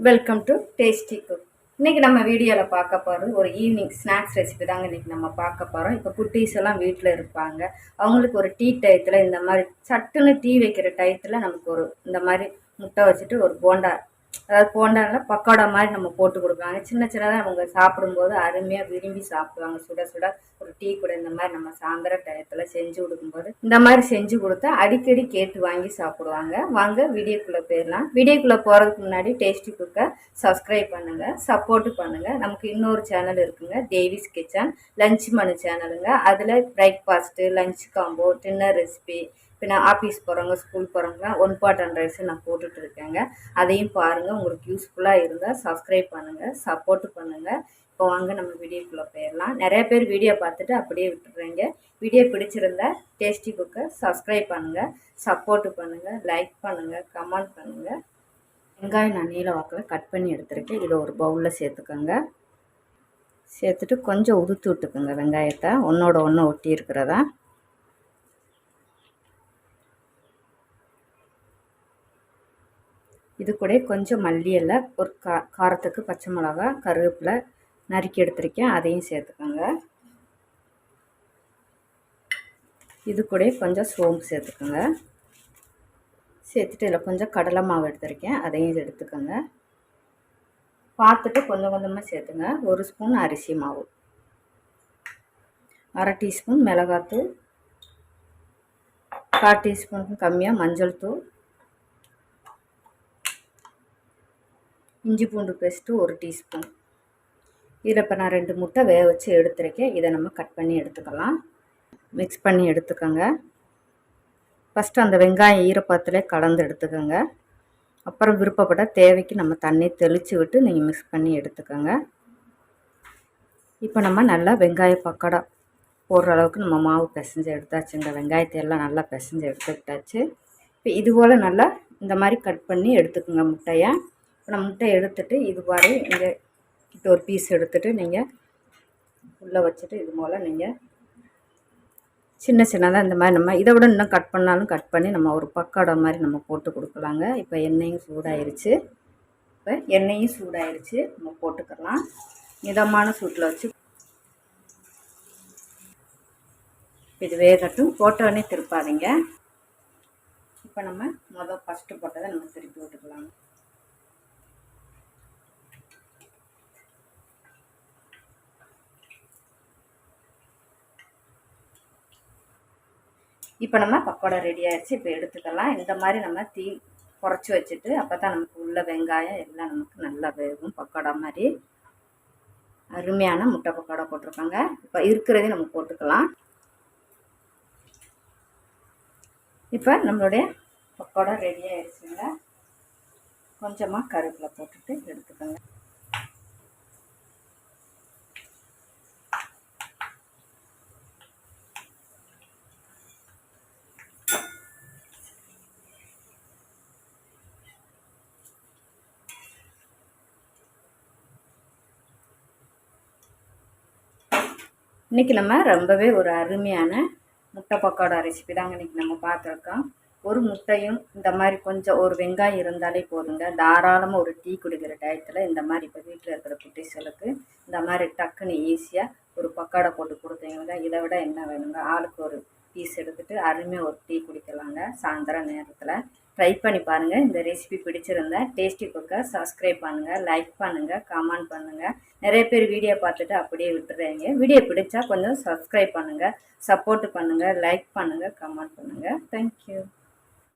Welcome to tasty cook இன்றைக்கி நம்ம வீடியோவில் பார்க்க போகிறது ஒரு ஈவினிங் ஸ்நாக்ஸ் ரெசிபி தாங்க இன்றைக்கி நம்ம பார்க்க போகிறோம் இப்போ குட்டீஸ் எல்லாம் வீட்டில் இருப்பாங்க. அவங்களுக்கு ஒரு டீ டயத்தில் இந்த மாதிரி சட்டுன்னு டீ வைக்கிற டயத்தில் நமக்கு ஒரு இந்த மாதிரி முட்டை வச்சுட்டு ஒரு போண்டா அதாவது போண்டாவில் பக்கோடா மாதிரி நம்ம போட்டு கொடுக்குறாங்க சின்ன சின்னதாக அவங்க சாப்பிடும்போது அருமையாக விரும்பி சாப்பிடுவாங்க. சுட சுட ஒரு டீ கூட இந்த மாதிரி நம்ம சாயந்தர டயத்தில் செஞ்சு கொடுக்கும்போது இந்த மாதிரி செஞ்சு கொடுத்தா அடிக்கடி கேட்டு வாங்கி சாப்பிடுவாங்க. வாங்க வீடியோக்குள்ளே போயிடலாம். வீடியோக்குள்ளே போகிறதுக்கு முன்னாடி டேஸ்டி குக்கை சப்ஸ்கிரைப் பண்ணுங்கள் சப்போர்ட் பண்ணுங்கள் நமக்கு இன்னொரு சேனல் இருக்குங்க டேவிஸ் கிச்சன். லஞ்ச் மனு சேனலுங்க அதில் breakfast lunch combo dinner recipe இப்போ நான் ஆஃபீஸ் போகிறவங்க ஸ்கூல் போகிறவங்க ஒன் பாட் அண்ட் ரைஸ் நான் போட்டுட்டு இருக்கேங்க. அதையும் பாருங்கள் உங்களுக்கு யூஸ்ஃபுல்லாக இருந்தால் சப்ஸ்கிரைப் பண்ணுங்கள் சப்போர்ட் பண்ணுங்கள் இப்போ வாங்க நம்ம வீடியோக்குள்ளே போயிடலாம். நிறைய பேர் வீடியோ பார்த்துட்டு அப்படியே விட்டுடுறீங்க வீடியோ பிடிச்சிருந்தா டேஸ்டி குக்கை சப்ஸ்கிரைப் பண்ணுங்கள் சப்போர்ட் பண்ணுங்கள் லைக் பண்ணுங்கள் கமெண்ட் பண்ணுங்கள் வெங்காயம் நான் நீல வாக்கில் கட் பண்ணி எடுத்துருக்கேன். இதை ஒரு பவுலில் சேர்த்துக்கோங்க. சேர்த்துட்டு கொஞ்சம் உதுத்து விட்டுக்குங்க வெங்காயத்தை. ஒன்றோட ஒன்று ஒட்டி இருக்கிறதா? இது கூட கொஞ்சம் மல்லி இலை ஒரு கா காரத்துக்கு பச்சை மிளகா கருவேப்பிலை நறுக்கி எடுத்திருக்கேன். அதையும் சேர்த்துக்கோங்க. இது கூட கொஞ்சம் சோம்பு சேர்த்துக்கோங்க. சேர்த்துட்டு இதில் கொஞ்சம் கடலை மாவு எடுத்திருக்கேன். அதையும் எடுத்துக்கோங்க. பார்த்துட்டு கொஞ்சம் கொஞ்சமாக சேர்த்துங்க. ஒரு ஸ்பூன் அரிசி மாவு. அரை டீஸ்பூன் மிளகாத்தூள். கால் டீஸ்பூனுக்கும் கம்மியாக மஞ்சள் தூள். இஞ்சி பூண்டு பேஸ்ட்டு ஒரு டீஸ்பூன். இதில் இப்போ நான் ரெண்டு முட்டை வேக வச்சு எடுத்துருக்கேன். இதை நம்ம கட் பண்ணி எடுத்துக்கலாம். மிக்ஸ் பண்ணி எடுத்துக்கோங்க. ஃபஸ்ட்டு அந்த வெங்காயம் ஈரப்பத்திலே கலந்து எடுத்துக்கோங்க. அப்புறம் விருப்பப்பட்ட தேவைக்கு நம்ம தண்ணி தெளித்து விட்டு நீங்கள் மிக்ஸ் பண்ணி எடுத்துக்கோங்க. இப்போ நம்ம நல்லா வெங்காய பக்கடா போடுற அளவுக்கு நம்ம மாவு பிசைஞ்சு எடுத்தாச்சு. இந்த வெங்காயத்தை எல்லாம் நல்லா பிசைஞ்சு எடுத்துக்கிட்டாச்சு. இப்போ இது போல் நல்லா இந்த மாதிரி கட் பண்ணி எடுத்துக்கோங்க முட்டையை. நம்ம முட்டை எடுத்துட்டு இது மாதிரி இங்கே கிட்ட ஒரு பீஸ் எடுத்துகிட்டு நீங்கள் உள்ளே வச்சுட்டு இது போல் நீங்கள் சின்ன சின்னதாக இந்த மாதிரி நம்ம இதை விட இன்னும் கட் பண்ணாலும் கட் பண்ணி நம்ம ஒரு பக்கோடா மாதிரி நம்ம போட்டு கொடுக்கலாங்க. இப்போ எண்ணெயும் சூடாயிருச்சு. இப்போ எண்ணெயும் சூடாயிருச்சு. நம்ம போட்டுக்கலாம். மிதமான சூட்டில் வச்சு இது வேகட்டும். போட்டோடனே திருப்பாதீங்க. இப்போ நம்ம மொதல் ஃபஸ்ட்டு போட்டதை நம்ம திருப்பி விட்டுக்கலாங்க. இப்போ நம்ம பக்கோடா ரெடி ஆயிடுச்சு. இப்போ எடுத்துக்கலாம். இந்த மாதிரி நம்ம தீ குறைச்சி வச்சுட்டு அப்போ தான் நமக்கு உள்ள வெங்காயம் எல்லாம் நமக்கு நல்லா வேகும். பக்கோடா மாதிரி. அருமையான முட்டை பக்கோடா போட்டிருக்காங்க. இப்போ இருக்கிறதையும் நம்ம போட்டுக்கலாம். இப்போ நம்மளுடைய பக்கோடா ரெடி ஆயிடுச்சுங்க. கொஞ்சமாக கருவேப்பிலை போட்டுட்டு எடுத்துக்கோங்க. இன்றைக்கி நம்ம ரொம்பவே ஒரு அருமையான முட்டை பக்கோடா ரெசிபி தாங்க இன்றைக்கி நம்ம பார்த்துருக்கோம். ஒரு முட்டையும் இந்த மாதிரி கொஞ்சம் ஒரு வெங்காயம் இருந்தாலே போதுங்க. தாராளமாக ஒரு டீ குடிக்கிற டயத்தில் இந்த மாதிரி இப்போ வீட்டில் இருக்கிற குட்டீஸ்களுக்கு இந்த மாதிரி டக்குன்னு ஈஸியாக ஒரு பக்கோடா போட்டு கொடுத்தீங்கன்னா இதை விட என்ன வேணுங்க? ஆளுக்கு ஒரு பீஸ் எடுத்துகிட்டு அருமையாக ஒரு டீ குடிக்கலாங்க. சாயந்தரம் நேரத்தில் ட்ரை பண்ணி பாருங்கள் இந்த ரெசிபி பிடிச்சிருந்தா டேஸ்டி குக்கை சப்ஸ்கிரைப் பண்ணுங்கள் லைக் பண்ணுங்கள் கமெண்ட் பண்ணுங்கள் நிறைய பேர் வீடியோ பார்த்துட்டு அப்படியே விட்டுறாங்க. வீடியோ பிடிச்சா கொஞ்சம் சப்ஸ்கிரைப் பண்ணுங்கள் சப்போர்ட் பண்ணுங்கள் லைக் பண்ணுங்கள் கமெண்ட் பண்ணுங்கள் தேங்க்யூ